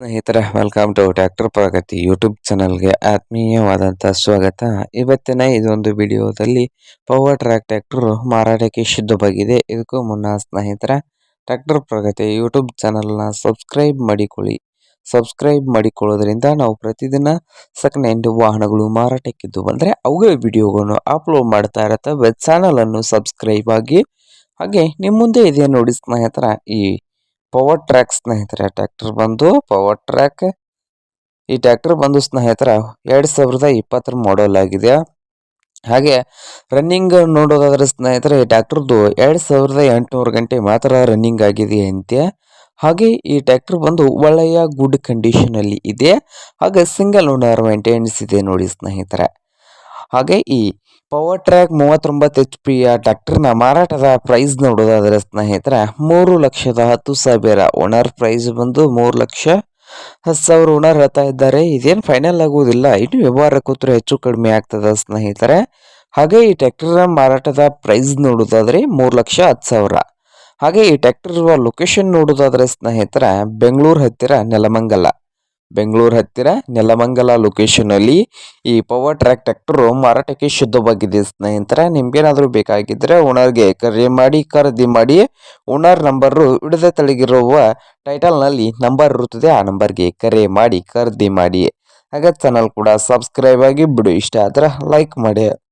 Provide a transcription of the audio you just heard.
ಸ್ನೇಹಿತರೆ welcome to tractor Pragati YouTube ಚಾನಲ್ಗೆ ಆತ್ಮೀಯವಾದಂಥ ಸ್ವಾಗತ. ಇವತ್ತಿನ ಇದೊಂದು ವಿಡಿಯೋದಲ್ಲಿ ಪವರ್ ಟ್ರ್ಯಾಕ್ ಟ್ರ್ಯಾಕ್ಟರ್ ಮಾರಾಟಕ್ಕೆ ಶುದ್ಧವಾಗಿದೆ ಇದಕ್ಕೂ ಮುನ್ನ ಸ್ನೇಹಿತರ ಟ್ರ್ಯಾಕ್ಟರ್ ಪ್ರಗತಿ ಯೂಟ್ಯೂಬ್ ಚಾನಲ್ನ ಸಬ್ಸ್ಕ್ರೈಬ್ ಮಾಡಿಕೊಳ್ಳಿ. ಸಬ್ಸ್ಕ್ರೈಬ್ ಮಾಡಿಕೊಳ್ಳೋದ್ರಿಂದ ನಾವು ಪ್ರತಿದಿನ ಸೆಕೆಂಡ್ ಹ್ಯಾಂಡ್ ವಾಹನಗಳು ಮಾರಾಟಕ್ಕಿದ್ದು ಬಂದರೆ ಅವುಗಳ ವಿಡಿಯೋಗಳನ್ನು ಅಪ್ಲೋಡ್ ಮಾಡ್ತಾ ಇರುತ್ತೆ ಚಾನಲನ್ನು ಸಬ್ಸ್ಕ್ರೈಬ್ ಆಗಿ, ಹಾಗೆ ನಿಮ್ಮ ಮುಂದೆ ಇದೆ ನೋಡಿ ಸ್ನೇಹಿತರ, ಈ ಪವರ್ ಟ್ರ್ಯಾಕ್ ಸ್ನೇಹಿತರೆ ಟ್ರ್ಯಾಕ್ಟರ್ ಬಂದು ಪವರ್ ಟ್ರ್ಯಾಕ್ ಈ ಟ್ರ್ಯಾಕ್ಟರ್ ಬಂದು ಸ್ನೇಹಿತರ, ಎರಡು ಸಾವಿರದ ಇಪ್ಪತ್ತರ ಮಾಡೆಲ್ ಆಗಿದೆ. ಹಾಗೆ ರನ್ನಿಂಗ್ ನೋಡೋದಾದ್ರೆ ಸ್ನೇಹಿತರೆ, ಈ ಟ್ರ್ಯಾಕ್ಟರ್ದು ಎರಡು ಸಾವಿರದ ಎಂಟುನೂರು ಗಂಟೆ ಮಾತ್ರ ರನ್ನಿಂಗ್ ಆಗಿದೆ ಅಂತೆ ಹಾಗೆ ಈ ಟ್ರ್ಯಾಕ್ಟರ್ ಬಂದು ಒಳ್ಳೆಯ ಗುಡ್ ಕಂಡೀಷನಲ್ಲಿ ಇದೆ. ಹಾಗೆ ಸಿಂಗಲ್ ಓನರ್ ಮೇಂಟೆನೆನ್ಸ್ ಇದೆ ನೋಡಿ ಸ್ನೇಹಿತರೆ. ಹಾಗೆ ಈ ಪವರ್ ಟ್ರ್ಯಾಕ್ ಮೂವತ್ತೊಂಬತ್ತು ಎಚ್ ಪಿಯ ಟ್ರ್ಯಾಕ್ಟರ್ನ ಮಾರಾಟದ ಪ್ರೈಸ್ ನೋಡೋದಾದರೆ ಸ್ನೇಹಿತರೆ, ಮೂರು ಲಕ್ಷದ ಹತ್ತು ಸಾವಿರ. ಓನರ್ ಪ್ರೈಸ್ ಬಂದು ಮೂರು ಲಕ್ಷ ಹತ್ತು ಸಾವಿರ ಓನರ್ ಹೇಳ್ತಾ ಇದ್ದಾರೆ. ಇದೇನು ಫೈನಲ್ ಆಗುವುದಿಲ್ಲ. ಇನ್ನು ವ್ಯವಹಾರ ಕೂತ್ರೆ ಹೆಚ್ಚು ಕಡಿಮೆ ಆಗ್ತದೆ ಸ್ನೇಹಿತರೆ. ಹಾಗೆ ಈ ಟ್ಯಾಕ್ಟರ್ನ ಮಾರಾಟದ ಪ್ರೈಸ್ ನೋಡೋದಾದರೆ ಮೂರು ಲಕ್ಷ ಹತ್ತು ಸಾವಿರ. ಹಾಗೆ ಈ ಟ್ರ್ಯಾಕ್ಟರ್ ಇರುವ ಲೊಕೇಶನ್ ನೋಡೋದಾದರೆ ಸ್ನೇಹಿತರೆ, ಬೆಂಗಳೂರು ಹತ್ತಿರ ನೆಲಮಂಗಲ. ಬೆಂಗಳೂರು ಹತ್ತಿರ ನೆಲಮಂಗಲ ಲೊಕೇಶನಲ್ಲಿ ಈ ಪವರ್ ಟ್ರ್ಯಾಕ್ ಟ್ರ್ಯಾಕ್ಟರ್ ಮಾರಾಟಕ್ಕೆ ಶುದ್ಧವಾಗಿದೆ. ಸ್ನೇಹಿತರೆ, ನಿಮ್ಗೇನಾದರೂ ಬೇಕಾಗಿದ್ದರೆ ಓನರ್ಗೆ ಕರೆ ಮಾಡಿ, ಖರೀದಿ ಮಾಡಿ ಓನರ್ ನಂಬರು ಹಿಡಿದ ತಳಗಿರುವ ಟೈಟಲ್ನಲ್ಲಿ ನಂಬರ್ ಇರುತ್ತದೆ. ಆ ನಂಬರ್ಗೆ ಕರೆ ಮಾಡಿ, ಖರೀದಿ ಮಾಡಿ. ಹಾಗೆ ಚಾನಲ್ ಕೂಡ ಸಬ್ಸ್ಕ್ರೈಬ್ ಆಗಿ ಬಿಡು. ಇಷ್ಟ ಆದರೆ ಲೈಕ್ ಮಾಡಿ.